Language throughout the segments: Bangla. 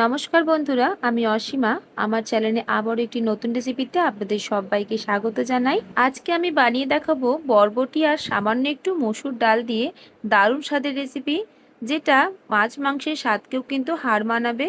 নমস্কার বন্ধুরা, আমি অসীমা। আমার চ্যানেলে আবার একটি নতুন রেসিপিতে আপনাদের সবাইকে স্বাগত জানাই। আজকে আমি বানিয়ে দেখাবো বরবটি আর সামান্য একটু মসুর ডাল দিয়ে দারুণ স্বাদের রেসিপি, যেটা মাছ মাংসের স্বাদকেও কিন্তু হার মানাবে।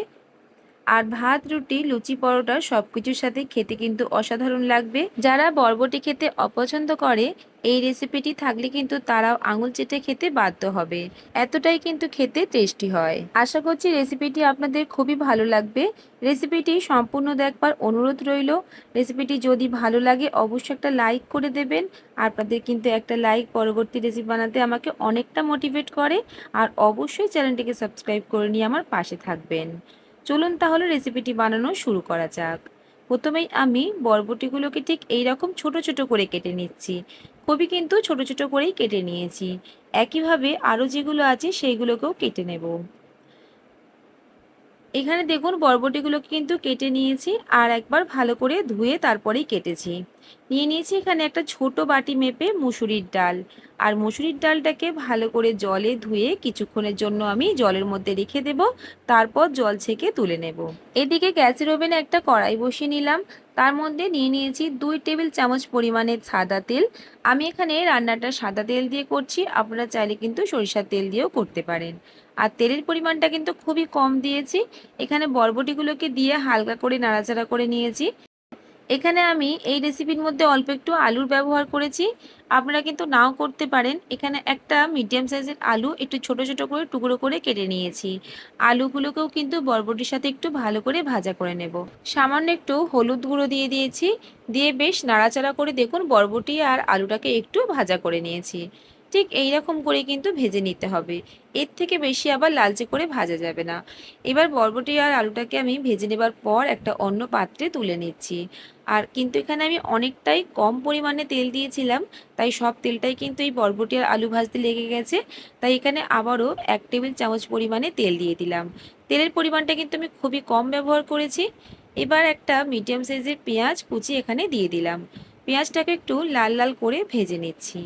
আর ভাত, রুটি, লুচি, পরোটা সব কিছুর সাথে খেতে কিন্তু অসাধারণ লাগবে। যারা বরবটি খেতে অপছন্দ করে, এই রেসিপিটি থাকলে কিন্তু তারাও আঙুল চেটে খেতে বাধ্য হবে। এতটাই কিন্তু খেতে টেস্টি হয়। আশা করছি রেসিপিটি আপনাদের খুবই ভালো লাগবে। রেসিপিটি সম্পূর্ণ দেখবার অনুরোধ রইল। রেসিপিটি যদি ভালো লাগে, অবশ্যই একটা লাইক করে দেবেন। আপনাদের কিন্তু একটা লাইক পরবর্তী রেসিপি বানাতে আমাকে অনেকটা মোটিভেট করে। আর অবশ্যই চ্যানেলটিকে সাবস্ক্রাইব করে নিয়ে আমার পাশে থাকবেন। চলুন তাহলে রেসিপিটি বানানো শুরু করা যাক। প্রথমেই আমি বরবটিগুলোকে ঠিক এই রকম ছোট ছোট করে কেটে নিচ্ছি। খুবই কিন্তু ছোট ছোট করেই কেটে নিয়েছি। একইভাবে আরও যেগুলো আছে সেইগুলোকেও কেটে নেব। এখানে দেখুন বরবটিগুলোকে কিন্তু কেটে নিয়েছি আর একবার ভালো করে ধুয়ে তারপরেই কেটেছি। নিয়ে নিয়েছি এখানে একটা ছোট বাটি মেপে মুসুরির ডাল। আর মুসুরির ডালটাকে ভালো করে জলে ধুয়ে কিছুক্ষণের জন্য আমি জলের মধ্যে রেখে দেব, তারপর জল ছেঁকে তুলে নেব। এদিকে গ্যাসের ওভেনে একটা কড়াই বসিয়ে নিলাম। তার মধ্যে নিয়ে নিয়েছি দুই টেবিল চামচ পরিমাণের সাদা তেল। আমি এখানে রান্নাটা সাদা তেল দিয়ে করছি, আপনারা চাইলে কিন্তু সরিষার তেল দিয়েও করতে পারেন। আর তেলের পরিমাণটা কিন্তু খুবই কম দিয়েছি। এখানে বরবটিগুলোকে দিয়ে হালকা করে নাড়াচাড়া করে নিয়েছি। এখানে আমি এই রেসিপির মধ্যে অল্প একটু আলুর ব্যবহার করেছি। আপনারা কিন্তু নাও করতে পারেন। এখানে একটা মিডিয়াম সাইজের আলু একটু ছোট ছোট করে টুকরো করে কেটে নিয়েছি। আলুগুলোকেও কিন্তু বরবটির সাথে একটু ভালো করে ভাজা করে নেব। সামান্য একটু হলুদ গুঁড়ো দিয়ে দিয়েছি। দিয়ে বেশ নাড়াচাড়া করে দেখুন বরবটি আর আলুটাকে একটু ভাজা করে নিয়েছি। ঠিক এই রকম করে কিন্তু ভেজে নিতে হবে। এর থেকে বেশি আবার লালচে করে ভাজা যাবে না। এবার বরবটি আর আলুটাকে আমি ভেজে নেবার পর একটা অন্য পাত্রে তুলে নিচ্ছি। আর কিন্তু এখানে আমি অনেকটাই কম পরিমাণে তেল দিয়েছিলাম, তাই সব তেলটাই কিন্তু এই বরবটি আর আলু ভাজতে লেগে গেছে। তাই এখানে আবারও এক টেবিল চামচ পরিমাণে তেল দিয়ে দিলাম। তেলের পরিমাণটা কিন্তু আমি খুবই কম ব্যবহার করেছি। এবার একটা মিডিয়াম সাইজের পেঁয়াজ কুচি এখানে দিয়ে দিলাম। পেঁয়াজটাকে একটু লাল লাল করে ভেজে নিচ্ছি।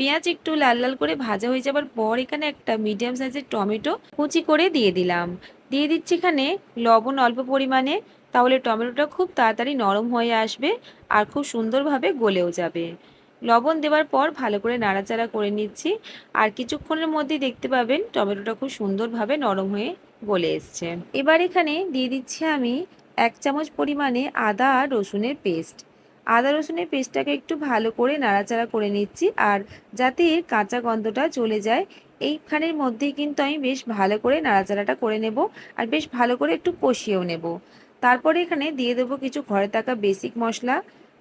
পেঁয়াজ একটু লাল লাল করে ভাজা হয়ে যাবার পর এখানে একটা মিডিয়াম সাইজের টমেটো কুচি করে দিয়ে দিলাম। দিয়ে দিচ্ছি এখানে লবণ অল্প পরিমাণে, তাহলে টমেটোটা খুব তাড়াতাড়ি নরম হয়ে আসবে আর খুব সুন্দরভাবে গলেও যাবে। লবণ দেওয়ার পর ভালো করে নাড়াচাড়া করে নিচ্ছি আর কিছুক্ষণের মধ্যেই দেখতে পাবেন টমেটোটা খুব সুন্দরভাবে নরম হয়ে গলে এসছে। এবার এখানে দিয়ে দিচ্ছি আমি এক চামচ পরিমাণে আদা আর রসুনের পেস্ট আদা রসুনের পেস্টটাকে একটু ভালো করে নাড়াচাড়া করে নিচ্ছি আর যাতে এর কাঁচা গন্ধটা চলে যায়, এইখানের মধ্যেই কিন্তু আমি বেশ ভালো করে নাড়াচাড়াটা করে নেব আর বেশ ভালো করে একটু কষিয়েও নেব। তারপরে এখানে দিয়ে দেবো কিছু ঘরে থাকা বেসিক মশলা,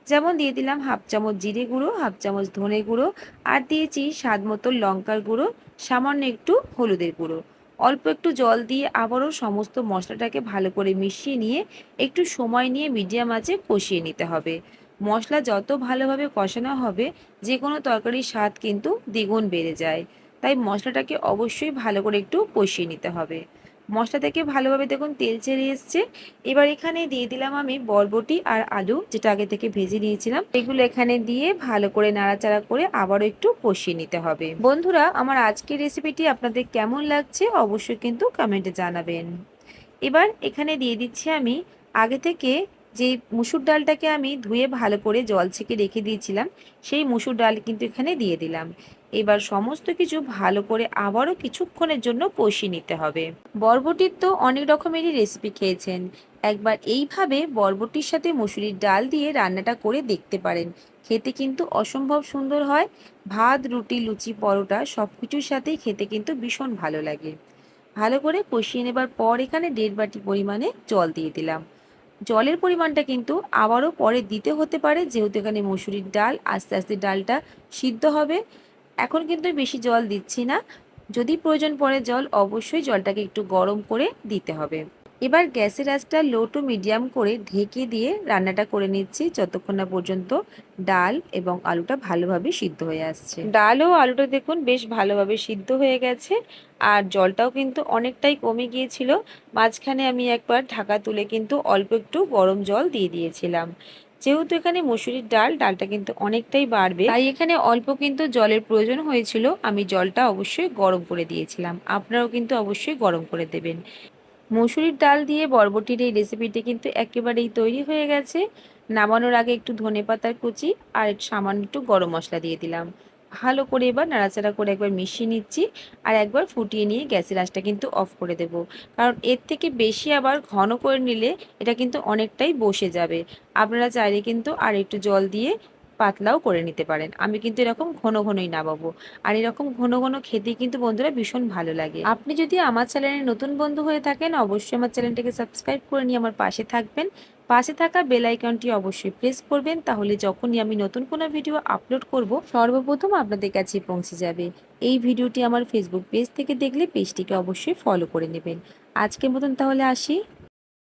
যেমন দিয়ে দিলাম হাফ চামচ জিরে গুঁড়ো, হাফ চামচ ধনে গুঁড়ো আর দিয়েছি স্বাদ মতো লঙ্কার গুঁড়ো, সামান্য একটু হলুদের গুঁড়ো। অল্প একটু জল দিয়ে আবারও সমস্ত মশলাটাকে ভালো করে মিশিয়ে নিয়ে একটু সময় নিয়ে মিডিয়াম আঁচে কষিয়ে নিতে হবে। মশলা যত ভালোভাবে কষানো হবে যে কোনো তরকারির স্বাদ কিন্তু দ্বিগুণ বেড়ে যায়। তাই মশলাটাকে অবশ্যই ভালো করে একটু কষিয়ে নিতে হবে। মশলা থেকে ভালোভাবে দেখুন তেল ছেড়ে এসছে। এবার এখানে দিয়ে দিলাম আমি বরবটি আর আলু, যেটা আগে থেকে ভেজে নিয়েছিলাম। এগুলো এখানে দিয়ে ভালো করে নাড়াচাড়া করে আবারও একটু কষিয়ে নিতে হবে। বন্ধুরা, আমার আজকের রেসিপিটি আপনাদের কেমন লাগছে অবশ্যই কিন্তু কমেন্টে জানাবেন। এবার এখানে দিয়ে দিচ্ছি আমি আগে থেকে যে মুসুর ডালটাকে আমি ধুয়ে ভালো করে জল ছেঁকে রেখে দিয়েছিলাম, সেই মুসুর ডাল কিন্তু এখানে দিয়ে দিলাম। এবার সমস্ত কিছু ভালো করে আবারও কিছুক্ষণের জন্য কষিয়ে নিতে হবে। বরবটির তো অনেক রকমেরই রেসিপি খেয়েছেন। একবার এইভাবে বরবটির সাথে মুসুরির ডাল দিয়ে রান্নাটা করে দেখতে পারেন। খেতে কিন্তু অসম্ভব সুন্দর হয়। ভাত, রুটি, লুচি, পরোটা সব কিছুর সাথেই খেতে কিন্তু ভীষণ ভালো লাগে। ভালো করে কষিয়ে নেবার পর এখানে দেড় বাটি পরিমাণে জল দিয়ে দিলাম। জলের পরিমাণটা কিন্তু আবারও পরে দিতে হতে পারে, যেহেতু এখানে মসুরির ডাল, আস্তে আস্তে ডালটা সিদ্ধ হবে। এখন কিন্তু বেশি জল দিচ্ছি না। যদি প্রয়োজন পড়ে জল, অবশ্যই জলটাকে একটু গরম করে দিতে হবে। এবার গ্যাসের আঁচটা লো টু মিডিয়াম করে ঢেকে দিয়ে রান্নাটা করে নিচ্ছি, যতক্ষণ না পর্যন্ত ডাল এবং আলুটা ভালোভাবে সিদ্ধ হয়ে আসছে। ডাল ও আলুটা দেখুন বেশ ভালোভাবে সিদ্ধ হয়ে গেছে, আর জলটাও কিন্তু অনেকটাই কমে গিয়েছিল। মাঝখানে আমি একবার ঢাকা তুলে কিন্তু অল্প একটু গরম জল দিয়ে দিয়েছিলাম। যেহেতু এখানে মসুরির ডাল, ডালটা কিন্তু অনেকটাই বাড়বে, তাই এখানে অল্প কিন্তু জলের প্রয়োজন হয়েছিল। আমি জলটা অবশ্যই গরম করে দিয়েছিলাম। আপনারাও কিন্তু অবশ্যই গরম করে দেবেন। মসুরির ডাল দিয়ে বরবটির এই রেসিপিটি কিন্তু একেবারেই তৈরি হয়ে গেছে। নামানোর আগে একটু ধনে পাতার কুচি আর সামান্য একটু গরম মশলা দিয়ে দিলাম। ভালো করে এবার নাড়াচাড়া করে একবার মিশিয়ে নিচ্ছি আর একবার ফুটিয়ে নিয়ে গ্যাসের আঁচটা কিন্তু অফ করে দেব। কারণ এর থেকে বেশি আবার ঘন করে নিলে এটা কিন্তু অনেকটাই বসে যাবে। আপনারা চাইলে কিন্তু আর একটু জল দিয়ে পাতলাও করে নিতে পারেন। আমি কিন্তু এরকম ঘন ঘনই নামাবো। আর এরকম ঘন ঘন খেতে কিন্তু বন্ধুরা ভীষণ ভালো লাগে। আপনি যদি আমার চ্যানেলে নতুন বন্ধু হয়ে থাকেন, অবশ্যই আমার চ্যানেলটাকে সাবস্ক্রাইব করে নিয়ে আমার পাশে থাকবেন। পাশে থাকা বেল আইকনটি অবশ্যই প্রেস করবেন, তাহলে যখনই আমি নতুন কোনো ভিডিও আপলোড করব, সর্বপ্রথম আপনাদের কাছে পৌঁছে যাবে। এই ভিডিওটি আমার ফেসবুক পেজ থেকে দেখলে পেজটিকে অবশ্যই ফলো করে নেবেন। আজকের মতন তাহলে আসি।